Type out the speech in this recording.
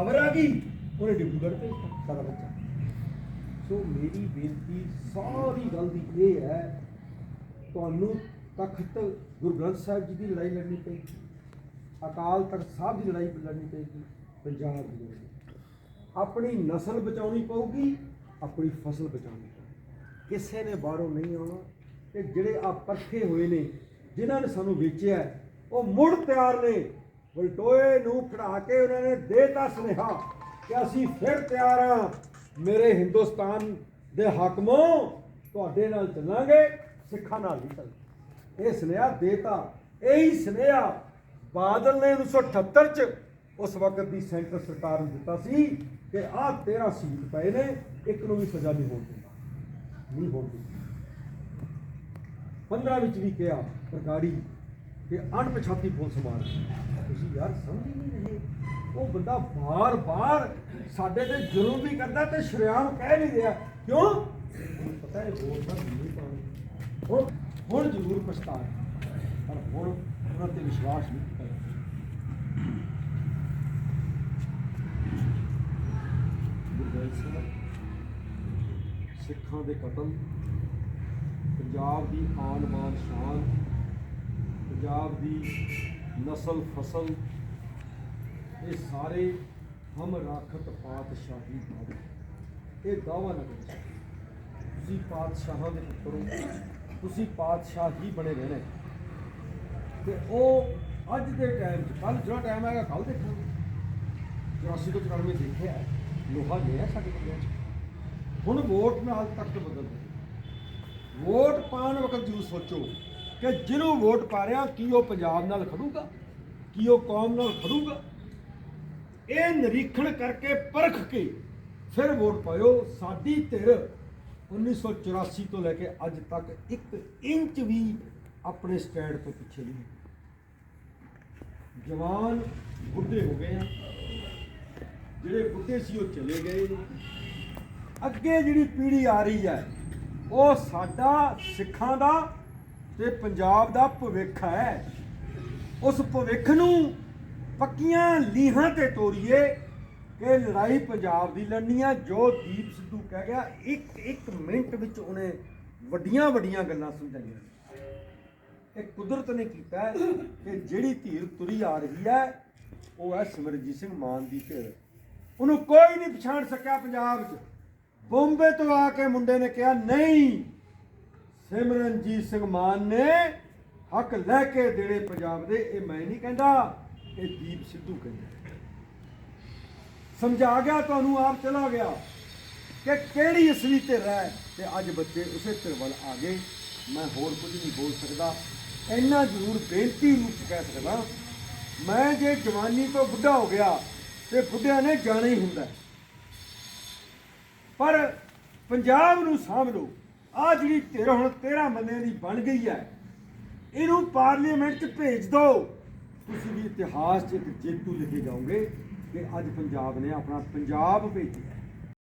ਖਬਰ ਆ ਗਈ, ਉਹਨੇ ਡਿਬਰੂਗੜ੍ਹ ਭੇਜਤਾ ਸਾਰਾ ਬੱਚਾ। ਸੋ ਮੇਰੀ ਬੇਨਤੀ, ਸਾਰੀ ਗੱਲ ਦੀ ਇਹ ਹੈ, ਤੁਹਾਨੂੰ ਤਖਤ ਗੁਰੂ ਗ੍ਰੰਥ ਸਾਹਿਬ ਜੀ ਦੀ ਲੜਾਈ ਲੜਨੀ ਪਏਗੀ। ਅਕਾਲ ਤਖਤ ਸਾਹਿਬ ਦੀ ਲੜਾਈ ਲੜਨੀ ਪਏਗੀ, ਪੰਜਾਬ ਦੀ ਲੜਾਈ। ਆਪਣੀ ਨਸਲ ਬਚਾਉਣੀ ਪਊਗੀ, ਆਪਣੀ ਫਸਲ ਬਚਾਉਣੀ ਪਊਗੀ। ਕਿਸੇ ਨੇ ਬਾਹਰੋਂ ਨਹੀਂ ਆਉਣਾ ਤੇ ਜਿਹੜੇ ਆ ਪਰਖੇ ਹੋਏ ਨੇ, ਜਿਨ੍ਹਾਂ ਨੇ ਸਾਨੂੰ ਵੇਚਿਆ ਉਹ ਮੁੜ ਤਿਆਰ ਨੇ। ਬਲਟੋਏ ਨੂੰ ਖੜਾ ਕੇ ਉਹਨਾਂ ਨੇ ਦੇਤਾ ਸੁਨੇਹਾ ਕਿ ਅਸੀਂ ਫਿਰ ਤਿਆਰ ਹਾਂ। ਮੇਰੇ ਹਿੰਦੁਸਤਾਨ ਦੇ ਹਾਕਮੋ ਤੁਹਾਡੇ ਨਾਲ ਚੱਲਾਂਗੇ, ਸਿੱਖਾਂ ਨਾਲ ਨਹੀਂ ਚੱਲਾਂਗੇ। ਇਹ ਸੁਨੇਹਾ ਦੇਤਾ। ਇਹੀ ਸੁਨੇਹਾ ਬਾਦਲ ਨੇ 1978 ਚ ਉਸ ਵਕਤ ਦੀ ਸੈਂਟਰ ਸਰਕਾਰ ਨੂੰ ਦਿੱਤਾ ਸੀ ਕਿ ਆਹ 13 ਸੀਟ ਪਏ ਨੇ, ਇੱਕ ਨੂੰ ਵੀ ਸਜ਼ਾ ਨਹੀਂ ਹੋਣ ਦਿੰਦਾ। ਨਹੀਂ ਹੋਣ ਦਿੰਦਾ। 15 ਵਿੱਚ ਵੀ ਕਿਹਾ ਸਰਕਾਰੀ ਕਿ ਅਣਪਛਾਤੀ ਪੁਲਿਸ ਮਾਰ ਤੁਸੀਂ ਯਾਰ ਸਮਝ ਹੀ ਨਹੀਂ ਰਹੇ। ਉਹ ਬੰਦਾ ਬਾਰ-ਬਾਰ ਸਾਡੇ ਤੇ ਜ਼ੁਲਮ ਵੀ ਕਰਦਾ ਤੇ ਸ਼ਰਿਆਮ ਕਹਿ ਨਹੀਂ ਰਿਹਾ। ਕਿਉਂ? ਪਤਾ ਹੈ ਵੋਟ ਤਾਂ ਨਹੀਂ ਪਾਣੀ ਹੁਣ ਹੁਣ ਜ਼ਰੂਰ ਪਛਤਾਇਆ ਪਰ ਹੁਣ ਉਹਨਾਂ ਤੇ ਵਿਸ਼ਵਾਸ ਨਹੀਂ ਕੀਤਾ ਸਿੱਖਾਂ ਦੇ ਕਤਲ, ਪੰਜਾਬ ਦੀ ਆਨ ਬਾਨ ਸ਼ਾਨ ਪੰਜਾਬ ਦੀ ਨਸਲ ਫਸਲ ਇਹ ਸਾਰੇ ਹਮ ਰਾਖਤ ਪਾਤਸ਼ਾਹੀ ਦਾਵਾ ਇਹ ਦਾਵਾ ਨਾ ਕਰੋ। ਤੁਸੀਂ ਪਾਤਸ਼ਾਹਾਂ ਦੇ ਪੁੱਤਰ ਹੋ। ਤੁਸੀਂ ਪਾਤਸ਼ਾਹ ਹੀ ਬਣੇ ਰਹਿਣਾ ਹੈ। ਤੇ ਉਹ ਅੱਜ ਦੇ ਟਾਈਮ 'ਚ ਕੱਲ ਜਿਹੜਾ ਟਾਈਮ ਹੈਗਾ ਕੱਲ ਦੇਖਾਂਗੇ। 84 ਤੋਂ 94 ਦੇਖਿਆ ਲੋਹਾ ਲਿਆ ਸਾਡੇ ਕੋਲ ਹੁਣ ਵੋਟ ਨਾਲ ਤੱਕ ਬਦਲ ਵੋਟ ਪਾਉਣ ਵਕਤ ਜਰੂਰ ਸੋਚੋ। ਕਿ ਜਿਹਨੂੰ ਵੋਟ ਪਾ ਰਿਹਾ, ਕੀ ਉਹ ਪੰਜਾਬ ਨਾਲ ਖੜੂਗਾ? ਕੀ ਉਹ ਕੌਮ ਨਾਲ ਖੜੂਗਾ? ਇਹ ਨਿਰੀਖਣ ਕਰਕੇ ਪਰਖ ਕੇ ਫਿਰ ਵੋਟ ਪਾਇਓ। ਸਾਡੀ ਧਿਰ 1984 ਤੋਂ ਲੈ ਕੇ ਅੱਜ ਤੱਕ ਇੱਕ ਇੰਚ ਵੀ ਆਪਣੇ ਸਟੈਂਡ ਤੋਂ ਪਿੱਛੇ ਨਹੀਂ ਜਵਾਨ ਬੁੱਢੇ ਹੋ ਗਏ ਆ। ਜਿਹੜੇ ਬੁੱਢੇ ਸੀ, ਉਹ ਚਲੇ ਗਏ। ਅੱਗੇ ਜਿਹੜੀ ਪੀੜ੍ਹੀ ਆ ਰਹੀ ਹੈ, ਉਹ ਸਾਡਾ ਸਿੱਖਾਂ ਦਾ ਤੇ ਪੰਜਾਬ ਦਾ ਭਵਿੱਖ ਹੈ। ਉਸ ਭਵਿੱਖ ਨੂੰ ਪੱਕੀਆਂ ਲੀਹਾਂ ਤੇ ਤੋਰੀਏ ਕਿ ਲੜਾਈ ਪੰਜਾਬ ਦੀ ਲੜਨੀ ਆ। ਜੋ ਦੀਪ ਸਿੱਧੂ ਕਹਿ ਗਿਆ, ਇੱਕ ਇੱਕ ਮਿੰਟ ਵਿੱਚ ਉਹਨੇ ਵੱਡੀਆਂ ਵੱਡੀਆਂ ਗੱਲਾਂ ਸਮਝਾਈਆਂ। ਇਹ ਕੁਦਰਤ ਨੇ ਕੀਤਾ ਕਿ ਜਿਹੜੀ ਧੀਰ ਤੁਰੀ ਆ ਰਹੀ ਹੈ, ਉਹ ਹੈ ਸਿਮਰਜੀਤ ਸਿੰਘ ਮਾਨ ਦੀ ਧੀਰ। ਉਹਨੂੰ ਕੋਈ ਨਹੀਂ ਪਛਾਣ ਸਕਿਆ ਪੰਜਾਬ 'ਚ। ਬੰਬੇ ਤੋਂ ਆ ਕੇ ਮੁੰਡੇ ਨੇ ਕਿਹਾ, ਨਹੀਂ ਸਿਮਰਨਜੀਤ ਸਿੰਘ ਮਾਨ ਨੇ ਹੱਕ ਲੈ ਕੇ ਦੇਣੇ ਪੰਜਾਬ ਦੇ, ਇਹ ਮੈਂ ਨਹੀਂ ਕਹਿੰਦਾ, ਇਹ ਦੀਪ ਸਿੱਧੂ ਕਹਿੰਦਾ। ਸਮਝਾ ਗਿਆ, ਤੁਹਾਨੂੰ ਆਪ ਚਲਾ ਗਿਆ ਕਿ ਕਿਹੜੀ ਅਸਲੀ ਧਿਰ ਹੈ? ਤੇ ਅੱਜ ਬੱਚੇ ਉਸੇ ਧਿਰ ਵੱਲ ਆ ਗਏ। ਮੈਂ ਹੋਰ ਕੁਝ ਨਹੀਂ ਬੋਲ ਸਕਦਾ। ਇੰਨਾ ਜ਼ਰੂਰ ਬੇਨਤੀ ਰੂਪ ਕਹਿ ਸਕਦਾ, ਮੈਂ ਜੇ ਜਵਾਨੀ ਤੋਂ ਬੁੱਢਾ ਹੋ ਗਿਆ, ਤੇ ਬੁੱਢਿਆਂ ਨੇ ਜਾਣਾ ਹੀ ਹੁੰਦਾ। ਪਰ ਪੰਜਾਬ ਨੂੰ ਸਾਂਭ ਲਓ। ਆ ਜਿਹੜੀ ਧਿਰ ਹੁਣ 13 ਬੰਦੇ ਦੀ ਬਣ ਗਈ ਹੈ, ਇਹਨੂੰ ਪਾਰਲੀਮੈਂਟ 'ਚ ਭੇਜ ਦਿਓ ਤੁਸੀਂ ਵੀ ਇਤਿਹਾਸ 'ਚ ਇੱਕ ਜੇਤੂ ਲਿਖੇ ਜਾਓਗੇ ਕਿ ਅੱਜ ਪੰਜਾਬ ਨੇ ਆਪਣਾ ਪੰਜਾਬ ਭੇਜਿਆ।